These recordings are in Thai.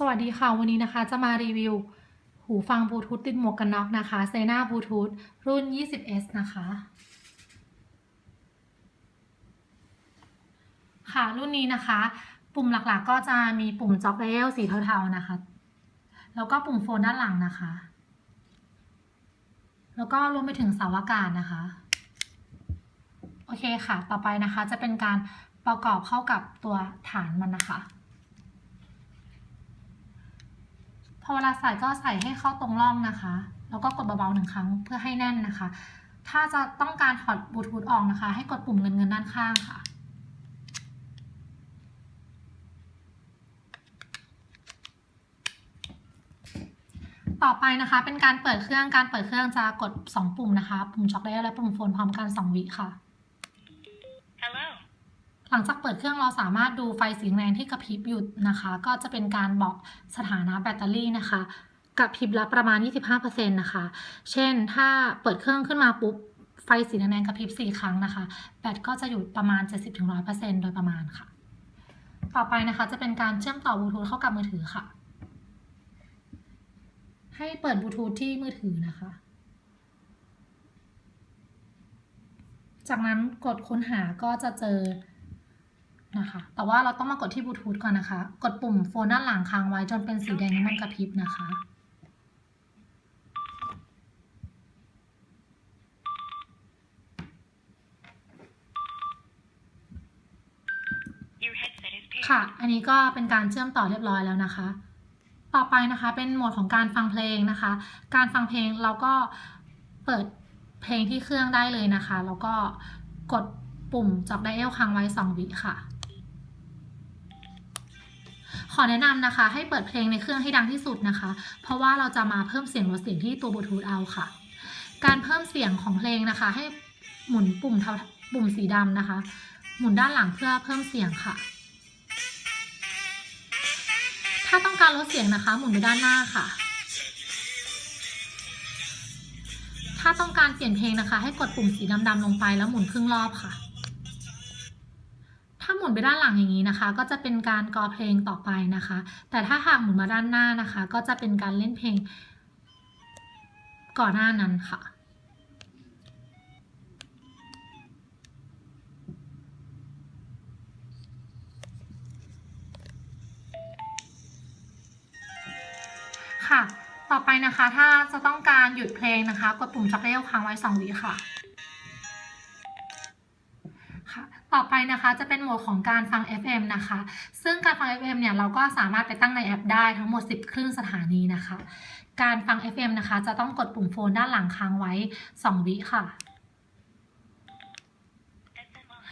สวัสดีค่ะ วันนี้นะคะจะมารีวิว หูฟังบลูทูธติดหมวกกันน็อกนะคะเซนาบลูทูธรุ่น 20s นะคะ ค่ะรุ่นนี้นะคะ ปุ่มหลักๆก็จะมีปุ่มจ็อกเอลสีเทาๆนะคะ แล้วก็ปุ่มโฟนด้านหลังนะคะ แล้วก็รวมไปถึงเสาอากาศนะคะ โอเคค่ะ ต่อไปนะคะจะเป็นการประกอบเข้ากับตัวฐานมันนะคะ พอเวลาใส่ก็ใส่ให้เข้าตรงร่องนะคะ แล้วก็กดเบาๆหนึ่งครั้งเพื่อให้แน่นนะคะ ถ้าจะต้องการถอดบลูทูธออกนะคะ ให้กดปุ่มเงินเงินด้านข้างค่ะ ต่อไปนะคะ เป็นการเปิดเครื่อง การเปิดเครื่องจะกด 2 ปุ่มนะคะ ปุ่มช็อคได้และปุ่มโฟนพร้อมกัน 2 วิค่ะ ลังจากเปิดเครื่องเราสามารถดูไฟสีแดงที่กระพริบอยู่นะคะ ก็จะเป็นการบอกสถานะแบตเตอรี่นะคะกระพริบละประมาณ 25%นะคะ เช่นถ้าเปิดเครื่องขึ้นมาปุ๊บไฟสีแดงกระพริบ 4 ครั้งนะคะ แบตก็จะอยู่ประมาณ 70-100%โดยประมาณค่ะ ต่อไปนะคะจะเป็นการเชื่อมต่อบลูทูธเข้ากับมือถือค่ะ ให้เปิดบลูทูธที่มือถือนะคะ จากนั้นกดค้นหาก็จะเจอ นะคะ แต่ว่าเราต้องมากดที่บลูทูธก่อนนะคะ กดปุ่มโฟนด้านหลังค้างไว้จนเป็นสีแดงน้ำมันกระพริบนะคะ Your headset is paired. ค่ะ อันนี้ก็เป็นการเชื่อมต่อเรียบร้อยแล้วนะคะ ต่อไปนะคะเป็นโหมดของการฟังเพลงนะคะ การฟังเพลงเราก็เปิดเพลงที่เครื่องได้เลยนะคะ แล้วก็กดปุ่มจับไดเอลค้างไว้ 2 วิค่ะ ขอแนะนำนะคะ ให้เปิดเพลงในเครื่องให้ดังที่สุดนะคะ เพราะว่าเราจะมาเพิ่มเสียงลดเสียงที่ตัวบลูทูธเอาค่ะ การเพิ่มเสียงของเพลงนะคะ ให้หมุนปุ่มเทาปุ่มสีดำนะคะ หมุนด้านหลังเพื่อเพิ่มเสียงค่ะ ถ้าต้องการลดเสียงนะคะ หมุนไปด้านหน้าค่ะ ถ้าต้องการเปลี่ยนเพลงนะคะ ให้กดปุ่มสีดำๆลงไปแล้วหมุนครึ่งรอบค่ะ มุนไปด้านหลังอย่างนี้นะคะ ก็จะเป็นการกอเพลงต่อไปนะคะ แต่ถ้าหากหมุนมาด้านหน้านะคะ ก็จะเป็นการเล่นเพลงก่อนหน้านั้นค่ะค่ะ ต่อไปนะคะ ถ้าจะต้องการหยุดเพลงนะคะ กดปุ่มช็อคเกลค้างไว้ 2 วิค่ะ ต่อไปนะคะจะเป็นโหมดของการฟัง FM นะคะ ซึ่งการฟัง FM เนี่ยเราก็สามารถไปตั้งในแอปได้ทั้งหมด 10 คลื่นสถานีนะคะ การฟัง FM นะคะจะต้องกดปุ่มโฟนด้านหลังค้างไว้ 2 วิค่ะ FM on.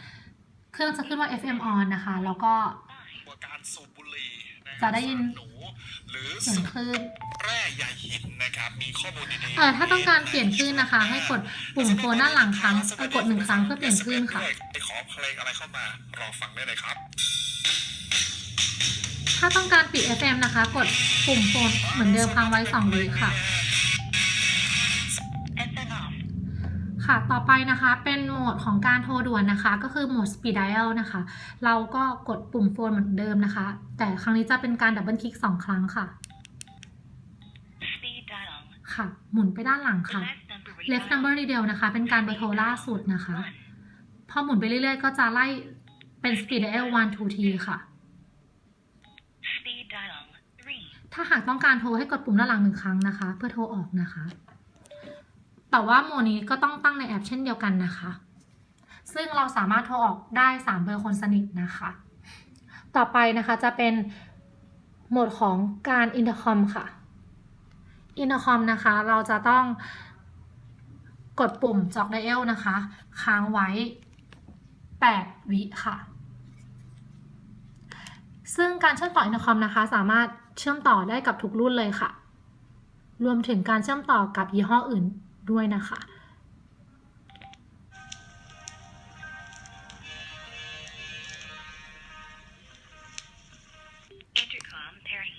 เครื่องจะขึ้นว่า FM on นะคะ แล้วก็ Fine. ว่าการสูบบุหรี่นะฮจะได้ยินสารหนูหรือเสียงคลื่น แร่ใยหินนะครับ มีข้อมูลดีๆเอ่อถ้าต้องการเปลี่ยนคลื่นนะคะ ให้กดปุ่มโฟนด้านหลังครั้งเอ่อกดหนึ่งครั้งเพื่อเปลี่ยนคลื่นค่ะ ไปขอเพลงอะไรเข้ามารอฟังได้เลยครับ ถ้าต้องการปิด FM นะคะ กดปุ่มโฟนเหมือนเดิมค้างไว้2วิค่ะ FM off. ค่ะ ต่อไปนะคะเป็นโหมดของการโทรด่วนนะคะ ก็คือโหมด Speed Dial นะคะ เราก็กดปุ่มโฟนเหมือนเดิมนะคะ แต่ครั้งนี้จะเป็นการดับเบิลคลิก 2 ครั้งค่ะ Speed dial. ค่ะ หมุนไปด้านหลัง The ค่ะ left number left number รีเดียวนะคะ เป็นการเบอร์โทรล่าสุดนะคะ One. พอหมุนไปเรื่อยๆ ก็จะไล่เป็น Speed Dial 1 2 t ค่ะ Speed dial. Three. ถ้าหากต้องการโทรให้กดปุ่มด้านหลังหนึ่งครั้งนะคะ เพื่อโทรออกนะคะ แต่ว่าโหมดนี้ก็ต้องตั้งในแอปเช่นเดียวกันนะคะ ซึ่งเราสามารถโทรออกได้ 3 เบอร์คนสนิทนะคะ ต่อไปนะคะจะเป็นโหมดของการอินเตอร์คอมค่ะ อินเตอร์คอมนะคะ เราจะต้องกดปุ่มจ็อกไดเอลนะคะ ค้างไว้ 8 วิค่ะ ซึ่งการเชื่อมต่ออินเตอร์คอมนะคะ สามารถเชื่อมต่อได้กับทุกรุ่นเลยค่ะ รวมถึงการเชื่อมต่อกับยี่ห้ออื่นด้วยนะคะ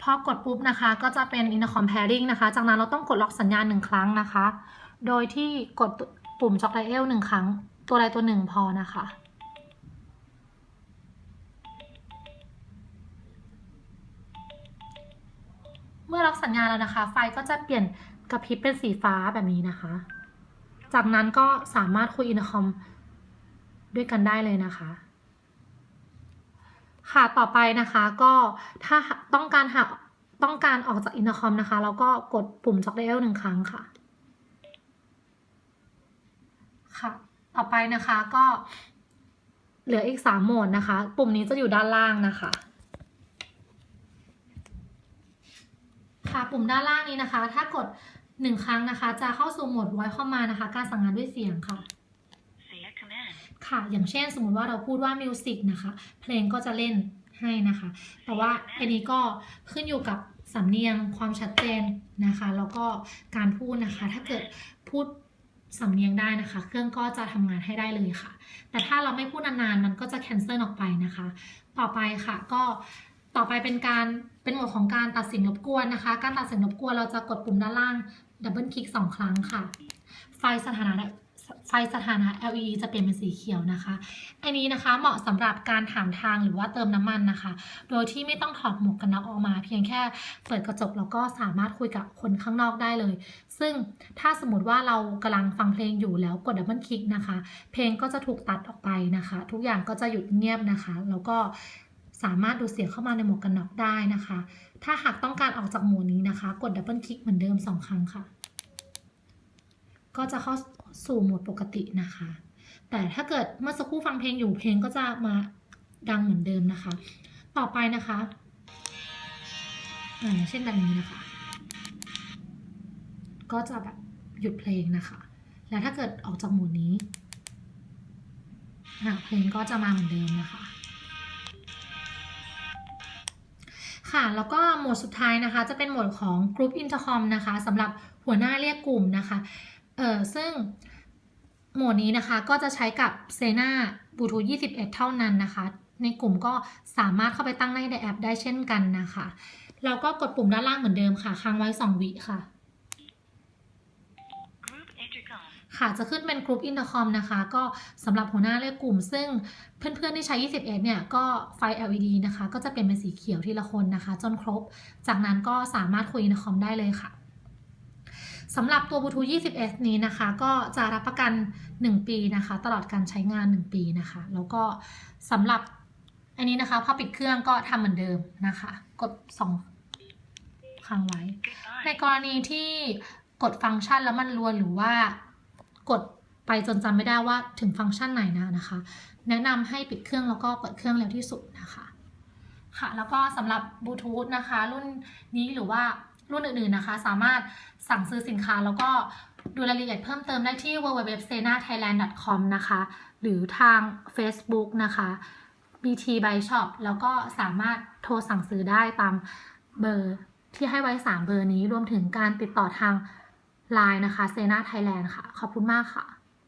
พอกดปุ๊บนะคะ ก็จะเป็น intercom pairing นะคะ จากนั้นเราต้องกดล็อกสัญญาณหนึ่งครั้งนะคะ โดยที่กดปุ่มจ็อกไดเอลหนึ่งครั้ง ตัวใดตัวหนึ่งพอนะคะ เมื่อล็อกสัญญาณแล้วนะคะ ไฟก็จะเปลี่ยนกระพริบเป็นสีฟ้าแบบนี้นะคะ จากนั้นก็สามารถคุยอินเตอร์คอมด้วยกันได้เลยนะคะ ค่ะต่อไปนะคะก็ถ้าต้องการหาต้องการออกจากอินเตอร์คอมนะคะ แล้วก็กดปุ่มจ็อกเดลหนึ่งครั้งค่ะ ค่ะ ต่อไปนะคะก็ เหลืออีกสามโหมดนะคะ ปุ่มนี้จะอยู่ด้านล่างนะคะ ค่ะปุ่มด้านล่างนี้นะคะ ถ้ากดหนึ่งครั้งนะคะ จะเข้าสู่โหมดไว้เข้ามานะคะ การสั่งงานด้วยเสียงค่ะ ค่ะ อย่างเช่นสมมติว่าเราพูดว่ามิวสิกนะคะ เพลงก็จะเล่นให้นะคะ แต่ว่าอันนี้ก็ขึ้นอยู่กับสำเนียงความชัดเจนนะคะ แล้วก็การพูดนะคะ ถ้าเกิดพูดสำเนียงได้นะคะ เครื่องก็จะทำงานให้ได้เลยค่ะ แต่ถ้าเราไม่พูดนานๆ มันก็จะแคนเซิลออกไปนะคะ ต่อไปค่ะก็ต่อไปเป็นการเป็นหมดของการตัดสินรบกวนนะคะ การตัดสินรบกวนเราจะกดปุ่มด้านล่างดับเบิลคลิกสองครั้งค่ะ ไฟสถานะ ไฟสถานะ LED จะเปลี่ยนเป็นสีเขียวนะคะ อันนี้นะคะเหมาะสำหรับการถามทางหรือว่าเติมน้ำมันนะคะ โดยที่ไม่ต้องถอดหมวกกันน็อกออกมา เพียงแค่เปิดกระจกแล้วก็สามารถคุยกับคนข้างนอกได้เลย ซึ่งถ้าสมมติว่าเรากำลังฟังเพลงอยู่แล้วกดดับเบิลคลิกนะคะ เพลงก็จะถูกตัดออกไปนะคะ ทุกอย่างก็จะหยุดเงียบนะคะ แล้วก็สามารถดูเสียงเข้ามาในหมวกกันน็อกได้นะคะ ถ้าหากต้องการออกจากหมดนี้นะคะ กดดับเบิลคลิกเหมือนเดิมสองครั้งค่ะ ก็จะเข้า สู่โหมดปกตินะคะ แต่ถ้าเกิดเมื่อสักครู่ฟังเพลงอยู่เพลงก็จะมาดังเหมือนเดิมนะคะ ต่อไปนะคะอย่างเช่นแบบนี้นะคะ ก็จะแบบหยุดเพลงนะคะ แล้วถ้าเกิดออกจากโหมดนี้เพลงก็จะมาเหมือนเดิมนะคะค่ะแล้วก็โหมดสุดท้ายนะคะ จะเป็นโหมดของ Group Intercom นะคะสำหรับหัวหน้าเรียกกลุ่มนะคะ เออซึ่งโหมดนี้นะคะก็จะใช้กับ s e n a Bluetooth 21 เท่านั้นนะคะ ในกลุ่มก็สามารถเข้าไปตั้งในแอปได้เช่นกันนะคะ แล้วก็กดปุ่มด้านล่างเหมือนเดิมค่ะ ค้างไว้ 2 วิค่ะ Group intercom. ค่ะจะขึ้นเป็นกลุ่มอินเตอร์คอมนะคะ ก็สำหรับหัวหน้าเรียกกลุ่ม ซึ่งเพื่อนๆที่ใช้ 21 เนี่ย ก็ไฟ LED นะคะ ก็จะเปลี่ยนเป็นสีเขียวทีละคนนะคะ จนครบ จากนั้นก็สามารถคุยอินเตอร์คอมได้เลยค่ะ สำหรับตัว Bluetooth 21นี้นะคะ ก็จะรับประกัน 1 ปีนะคะ ตลอดการใช้งาน 1 ปีนะคะ แล้วก็สำหรับอันนี้นะคะพอปิดเครื่องก็ทำเหมือนเดิมนะคะ กด 2 ครั้งไว้ ในกรณีที่กดฟังก์ชันแล้วมันรวนหรือว่ากดไปจนจำไม่ได้ว่าถึงฟังก์ชันไหนนะนะคะ แนะนำให้ปิดเครื่องแล้วก็เปิดเครื่องเร็วที่สุดนะคะ ค่ะ แล้วก็สำหรับบลูทูธนะคะ รุ่นนี้หรือว่า รุ่นอื่นๆนะคะ สามารถสั่งซื้อสินค้าแล้วก็ดูรายละเอียดเพิ่มเติมได้ที่ www.senathailand.com นะคะ หรือทาง Facebook นะคะ BT by Shop แล้วก็สามารถโทรสั่งซื้อได้ตามเบอร์ที่ให้ไว้ 3 เบอร์นี้รวมถึงการติดต่อทาง Line นะคะ Sena Thailand ค่ะ ขอบคุณมากค่ะ